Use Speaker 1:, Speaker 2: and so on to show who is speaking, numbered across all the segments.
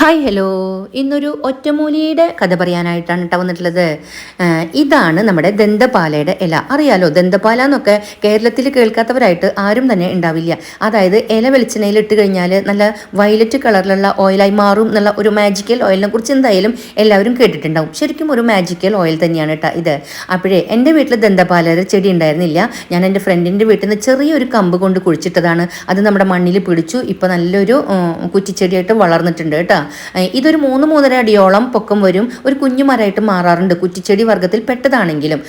Speaker 1: Hi hello. ഇന്നൊരു ഒറ്റമൂലിയുടെ കഥ പറയാനായിട്ടാണ് കേട്ടോ വന്നിട്ടുള്ളത്. ഇതാണ് നമ്മുടെ ദന്തപാലയുടെ ഇല. അറിയാലോ ദന്തപാല എന്നൊക്കെ കേരളത്തിൽ കേൾക്കാത്തവരായിട്ട് ആരും തന്നെ ഉണ്ടാവില്ല. അതായത് ഇല വെളിച്ചെണ്ണയിൽ ഇട്ട് കഴിഞ്ഞാൽ നല്ല വയലറ്റ് കളറിലുള്ള ഓയിലായി മാറും എന്നുള്ള ഒരു മാജിക്കൽ ഓയിലിനെ കുറിച്ച് എന്തായാലും എല്ലാവരും കേട്ടിട്ടുണ്ടാവും. ശരിക്കും ഒരു മാജിക്കൽ ഓയിൽ തന്നെയാണ് കേട്ടോ ഇത്. അപ്പോഴേ എന്റെ വീട്ടിൽ ദന്തപാലയുടെ ചെടി ഉണ്ടായിരുന്നില്ല. ഞാൻ എന്റെ ഫ്രണ്ടിന്റെ വീട്ടിൽ നിന്ന് ചെറിയൊരു കമ്പ് കൊണ്ട് കുഴിച്ചിട്ടതാണ്. അത് നമ്മുടെ മണ്ണിൽ പിടിച്ചു. ഇപ്പോൾ നല്ലൊരു കുറ്റിച്ചെടിയായിട്ട് വളർന്നിട്ടുണ്ട് കേട്ടോ ഇതൊരു മൂന്ന് മൂന്നര അടിയോളം പൊക്കം വരും. ഒരു കുഞ്ഞു മരമായിട്ട് മാറാറുണ്ട്. കുറ്റിച്ചെടി വർഗത്തിൽ പെട്ടതാണെങ്കിലും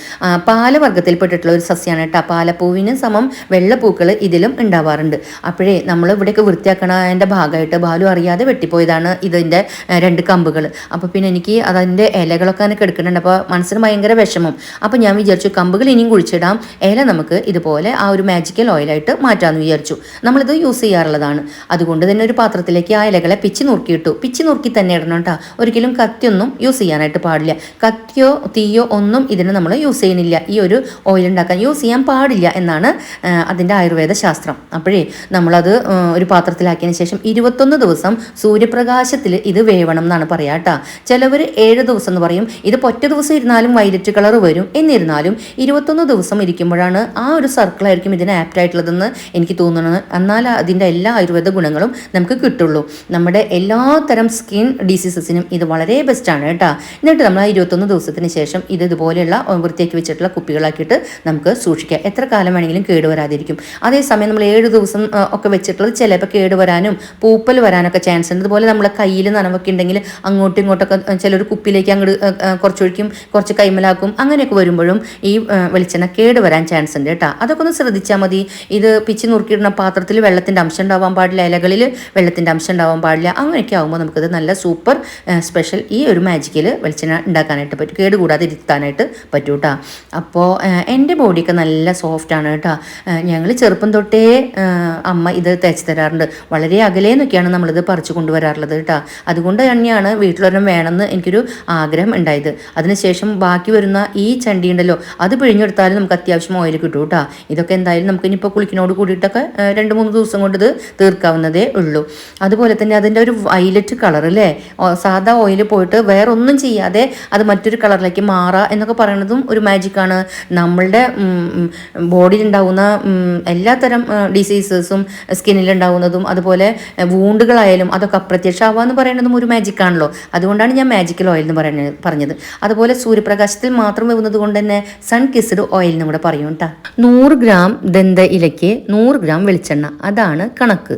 Speaker 1: പാല വർഗത്തിൽ പെട്ടിട്ടുള്ള ഒരു സസ്യമാണ് കേട്ടോ പാലപ്പൂവിന് സമം വെള്ളപ്പൂക്കൾ ഇതിലും ഉണ്ടാവാറുണ്ട്. അപ്പോഴേ നമ്മൾ ഇവിടെയൊക്കെ വൃത്തിയാക്കണതിന്റെ ഭാഗമായിട്ട് ബാലു അറിയാതെ വെട്ടിപ്പോയതാണ് ഇതിന്റെ രണ്ട് കമ്പുകൾ അപ്പോൾ പിന്നെ എനിക്ക് അതിന്റെ ഇലകളൊക്കെ എനിക്ക് എടുക്കുന്നുണ്ട്. അപ്പോൾ മനസ്സിന് ഭയങ്കര വിഷമം. അപ്പോൾ ഞാൻ വിചാരിച്ചു കമ്പുകൾ ഇനിയും കുഴിച്ചിടാം. ഇല നമുക്ക് ഇതുപോലെ ആ ഒരു മാജിക്കൽ ഓയിലായിട്ട് മാറ്റാമെന്ന് വിചാരിച്ചു. നമ്മളിത് യൂസ് ചെയ്യാറുള്ളതാണ്. അതുകൊണ്ട് തന്നെ ഒരു പാത്രത്തിലേക്ക് ആ ഇലകളെ പിച്ച് നുറുക്കിയിട്ടു. പിച്ചി നുറുക്കി തന്നെ ഇടണം കേട്ടോ. ഒരിക്കലും കത്തിയൊന്നും യൂസ് ചെയ്യാനായിട്ട് പാടില്ല. കത്തിയോ തീയോ ഒന്നും ഇതിന് നമ്മൾ യൂസ് ചെയ്യുന്നില്ല. ഈ ഒരു ഓയിൽ ഉണ്ടാക്കാൻ യൂസ് ചെയ്യാൻ പാടില്ല എന്നാണ് അതിന്റെ ആയുർവേദ ശാസ്ത്രം. അപ്പോഴേ നമ്മളത് ഒരു പാത്രത്തിലാക്കിയതിന് ശേഷം ഇരുപത്തൊന്ന് ദിവസം സൂര്യപ്രകാശത്തിൽ ഇത് വേവണം എന്നാണ് പറയുക കേട്ടോ. ചിലവർ ഏഴ് ദിവസം എന്ന് പറയും. ഇത് ഒറ്റ ദിവസം ഇരുന്നാലും വൈലറ്റ് കളർ വരും. എന്നിരുന്നാലും ഇരുപത്തൊന്ന് ദിവസം ഇരിക്കുമ്പോഴാണ് ആ ഒരു സർക്കിളായിരിക്കും ഇതിന് ആപ്റ്റ് ആയിട്ടുള്ളതെന്ന് എനിക്ക് തോന്നുന്നത്. എന്നാൽ അതിന്റെ എല്ലാ ആയുർവേദ ഗുണങ്ങളും നമുക്ക് കിട്ടുള്ളൂ. നമ്മുടെ എല്ലാ തരം സ്കിൻ ഡിസീസസിനും ഇത് വളരെ ബെസ്റ്റാണ് കേട്ടോ. എന്നിട്ട് നമ്മൾ ഇരുപത്തൊന്ന് ദിവസത്തിന് ശേഷം ഇത് ഇതുപോലെയുള്ള വൃത്തിയാക്കി വെച്ചിട്ടുള്ള കുപ്പികളാക്കിയിട്ട് നമുക്ക് സൂക്ഷിക്കാം. എത്ര കാലം വേണമെങ്കിലും കേടുവരാതിരിക്കും അതേസമയം നമ്മൾ ഏഴ് ദിവസം ഒക്കെ വെച്ചിട്ടുള്ളത് ചിലപ്പോൾ കേടുവരാനും പൂപ്പൽ വരാനൊക്കെ ചാൻസ് ഉണ്ട്. അതുപോലെ നമ്മളെ കയ്യിൽ നനവൊക്കെ ഉണ്ടെങ്കിൽ അങ്ങോട്ടും ഇങ്ങോട്ടൊക്കെ ചിലർ കുപ്പിയിലേക്ക് അങ്ങോട്ട് കുറച്ചൊഴിക്കും കുറച്ച് കൈമലാക്കും അങ്ങനെയൊക്കെ വരുമ്പോഴും ഈ വെളിച്ചെണ്ണ കേട് വരാൻ ചാൻസ് ഉണ്ട് കേട്ടോ. അതൊക്കെ ഒന്ന് ശ്രദ്ധിച്ചാൽ മതി. ഇത് പിച്ച് നുറുക്കിയിടുന്ന പാത്രത്തിൽ വെള്ളത്തിന്റെ അംശം ഉണ്ടാവാൻ പാടില്ല ഇലകളിൽ വെള്ളത്തിന്റെ അംശം ഉണ്ടാവാൻ പാടില്ല അങ്ങനെയൊക്കെ ആകുമ്പോൾ നമുക്കത് നല്ല സൂപ്പർ സ്പെഷ്യൽ ഈ ഒരു മാജിക്കിൽ വെളിച്ചെണ്ണ ഉണ്ടാക്കാനായിട്ട് പറ്റും. കേട് കൂടാതെ ഇരുത്താനായിട്ട് പറ്റൂ കേട്ടോ അപ്പോൾ എന്റെ ബോഡിയൊക്കെ നല്ല സോഫ്റ്റാണ് കേട്ടോ ഞങ്ങൾ ചെറുപ്പം തൊട്ടേ അമ്മ ഇത് തേച്ച് തരാറുണ്ട്. വളരെ അകലേന്നൊക്കെയാണ് നമ്മളിത് പറിച്ചു കൊണ്ടുവരാറുള്ളത് കേട്ടോ അതുകൊണ്ട് തന്നെയാണ് വീട്ടിലൊരെണ്ണം വേണമെന്ന് എനിക്കൊരു ആഗ്രഹം ഉണ്ടായത്. അതിനുശേഷം ബാക്കി വരുന്ന ഈ ചണ്ടി ഉണ്ടല്ലോ അത് പിഴിഞ്ഞെടുത്താലും നമുക്ക് അത്യാവശ്യം ഓയിൽ കിട്ടും കേട്ടോ ഇതൊക്കെ എന്തായാലും നമുക്ക് ഇനിയിപ്പോൾ കുളിക്കിനോട് കൂടിയിട്ടൊക്കെ രണ്ട് മൂന്ന് ദിവസം കൊണ്ട് ഇത് തീർക്കാവുന്നതേ ഉള്ളൂ. അതുപോലെ തന്നെ അതിന്റെ ഒരു വയലറ്റ് കളർ അല്ലേ? സാധാ ഓയിൽ പോയിട്ട് വേറെ ഒന്നും ചെയ്യാതെ അത് മറ്റൊരു കളറിലേക്ക് മാറുക എന്നൊക്കെ പറയുന്നതും ഒരു മാജിക്കാണ് നമ്മളുടെ ബോഡിയിൽ ഉണ്ടാകുന്ന എല്ലാത്തരം ഡിസീസസും സ്കിന്നിലുണ്ടാകുന്നതും അതുപോലെ വൂണ്ടുകളായാലും അതൊക്കെ അപ്രത്യക്ഷമാവുക എന്ന് പറയുന്നതും ഒരു മാജിക്കാണല്ലോ അതുകൊണ്ടാണ് ഞാൻ മാജിക്കൽ ഓയിൽ എന്ന് പറയുന്നത് പറഞ്ഞത്. അതുപോലെ സൂര്യപ്രകാശത്തിൽ മാത്രം വരുന്നത് കൊണ്ട് തന്നെ സൺ കിസ്ഡ് ഓയിൽ എന്ന് ഇവിടെ പറയും കേട്ടോ നൂറ് ഗ്രാം ദന്ത ഇലയ്ക്ക് നൂറ് ഗ്രാം വെളിച്ചെണ്ണ. അതാണ് കണക്ക്.